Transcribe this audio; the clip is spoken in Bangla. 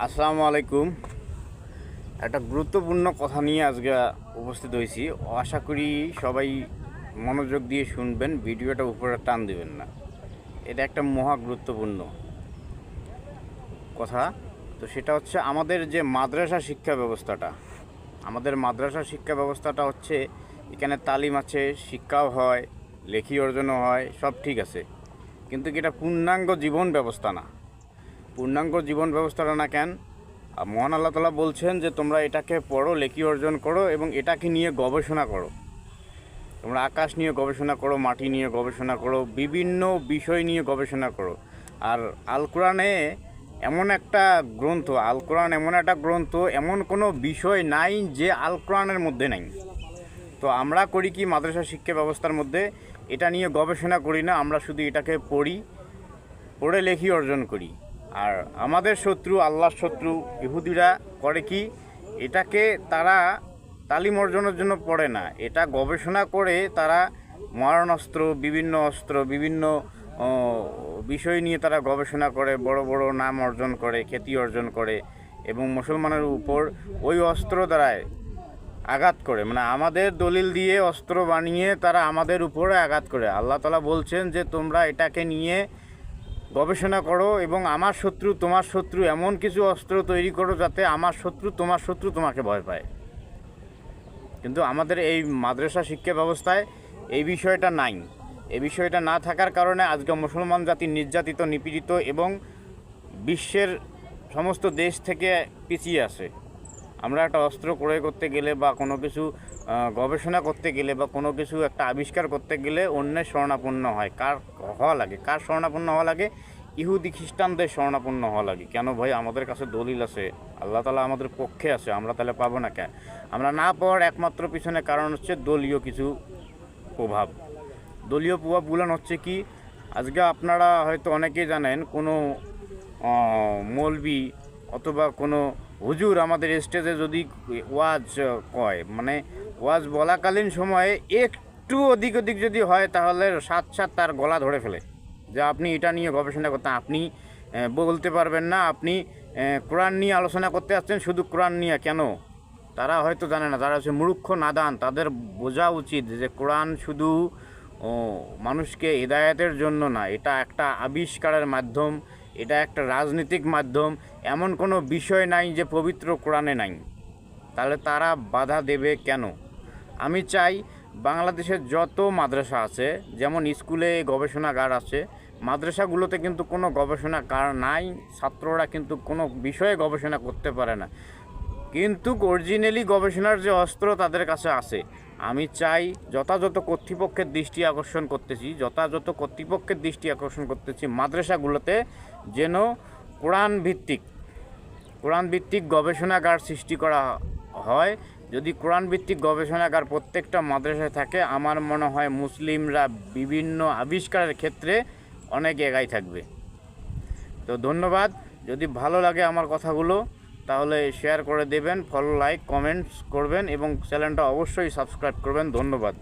আসসালামু আলাইকুম। একটা গুরুত্বপূর্ণ কথা নিয়ে আজকে উপস্থিত হয়েছি। আশা করি সবাই মনোযোগ দিয়ে শুনবেন, ভিডিওটা উপরে টান দিবেন না। এটা একটা মহা গুরুত্বপূর্ণ কথা। তো সেটা হচ্ছে আমাদের যে মাদ্রাসা শিক্ষা ব্যবস্থাটা, আমাদের মাদ্রাসা শিক্ষা ব্যবস্থাটা হচ্ছে এখানে তালিম আছে, শিক্ষাও হয়, লেখি অর্জনও হয়, সব ঠিক আছে। কিন্তু এটা পূর্ণাঙ্গ জীবন ব্যবস্থা না? পূর্ণাঙ্গ জীবন ব্যবস্থাটা না কেন? মহান আল্লাহ তালা বলছেন যে, তোমরা এটাকে পড়ো, লেখি অর্জন করো এবং এটাকে নিয়ে গবেষণা করো। তোমরা আকাশ নিয়ে গবেষণা করো, মাটি নিয়ে গবেষণা করো, বিভিন্ন বিষয় নিয়ে গবেষণা করো। আর আল কোরআনে এমন একটা গ্রন্থ, আল কোরআন এমন একটা গ্রন্থ, এমন কোনো বিষয় নাই যে আল কোরআনের মধ্যে নাই। তো আমরা করি কি মাদ্রাসা শিক্ষা ব্যবস্থার মধ্যে? এটা নিয়ে গবেষণা করি না, আমরা শুধু এটাকে পড়ি, পড়ে লেখি অর্জন করি। আর আমাদের শত্রু, আল্লাহর শত্রু ইহুদিরা করে কি? এটাকে তারা তালিম অর্জনের জন্য পড়ে না। এটা গবেষণা করে তারা মারণাস্ত্র বিভিন্ন অস্ত্র, বিভিন্ন বিষয় নিয়ে তারা গবেষণা করে, বড় বড় নাম অর্জন করে, খ্যাতি অর্জন করে এবং মুসলমানের উপর ওই অস্ত্র দ্বারায় আঘাত করে। মানে আমাদের দলিল দিয়ে অস্ত্র বানিয়ে তারা আমাদের উপরে আঘাত করে। আল্লাহ তালা বলছেন যে তোমরা এটাকে নিয়ে গবেষণা করো এবং আমার শত্রু, তোমার শত্রু এমন কিছু অস্ত্র তৈরি করো যাতে আমার শত্রু তোমার শত্রু তোমাকে ভয় পায়। কিন্তু আমাদের এই মাদ্রাসা শিক্ষা ব্যবস্থায় এই বিষয়টা নাই। এই বিষয়টা না থাকার কারণে আজকে মুসলমান জাতি নির্যাতিত, নিপীড়িত এবং বিশ্বের সমস্ত দেশ থেকে পিছিয়ে আছে। আমরা একটা অস্ত্র ক্রয় করতে গেলে বা কোনো কিছু গবেষণা করতে গেলে বা কোনো কিছু একটা আবিষ্কার করতে গেলে অন্যের শরণাপন্ন হয়। কার হওয়া লাগে? কার শরণাপন্ন হওয়া লাগে? ইহুদি খ্রিস্টানদের শরণাপন্ন হওয়া লাগে। কেন ভাই? আমাদের কাছে দলিল আছে। আল্লাহ তালা আমাদের পক্ষে আছে। আমরা তাহলে পাবো না কেন? আমরা না পাওয়ার একমাত্র পিছনে কারণ হচ্ছে দলীয় কিছু প্রভাব। দলীয় প্রভাবগুলো হচ্ছে কি? আজকে আপনারা হয়তো অনেকেই জানেন, কোনো মৌলবি অথবা কোনো হুজুর আমাদের স্টেজে যদি ওয়াজ কয় মানে ওয়াজ বলাকালীন সময়ে একটু অধিক অধিক যদি হয় তাহলে সাত সাত তার গলা ধরে ফেলে। যে আপনি এটা নিয়ে গবেষণা করতেন আপনি বলতে পারবেন না, আপনি কোরআন নিয়ে আলোচনা করতে আসছেন শুধু কোরআন নিয়ে, কেন? তারা হয়তো জানে না তারা হচ্ছে মূর্খ, নাদান, তাদের বোঝা উচিত যে কোরআন শুধু মানুষকে হৃদায়তের জন্য না, এটা একটা আবিষ্কারের মাধ্যম এটা একটা রাজনৈতিক মাধ্যম, এমন কোনো বিষয় নাই যে পবিত্র কোরআনে নাই। তাহলে তারা বাধা দেবে কেন? আমি চাই বাংলাদেশের যত মাদ্রাসা আছে, যেমন স্কুলে গবেষণাগার আছে, মাদ্রাসাগুলোতে কিন্তু কোনো গবেষণাগার নাই, ছাত্ররা কিন্তু কোনো বিষয়ে গবেষণা করতে পারে না। কিন্তু অরিজিনালি গবেষণার যে অস্ত্র তাদের কাছে আছে, আমি চাই যথাযথ কর্তৃপক্ষের দৃষ্টি আকর্ষণ করতেছি, যথাযথ কর্তৃপক্ষের দৃষ্টি আকর্ষণ করতেছি মাদ্রাসাগুলোতে যেন কোরআন ভিত্তিক কোরআন ভিত্তিক গবেষণাগার সৃষ্টি করা হয়। যদি কোরআন ভিত্তিক গবেষণাগার প্রত্যেকটা মাদ্রাসায় থাকে, আমার মনে হয় মুসলিমরা বিভিন্ন আবিষ্কারের ক্ষেত্রে অনেক এগাই থাকবে। তো ধন্যবাদ। যদি ভালো লাগে আমার কথাগুলো তাহলে শেয়ার করে দেবেন ফলো লাইক কমেন্টস করবেন এবং চ্যানেলটা অবশ্যই সাবস্ক্রাইব করবেন। ধন্যবাদ।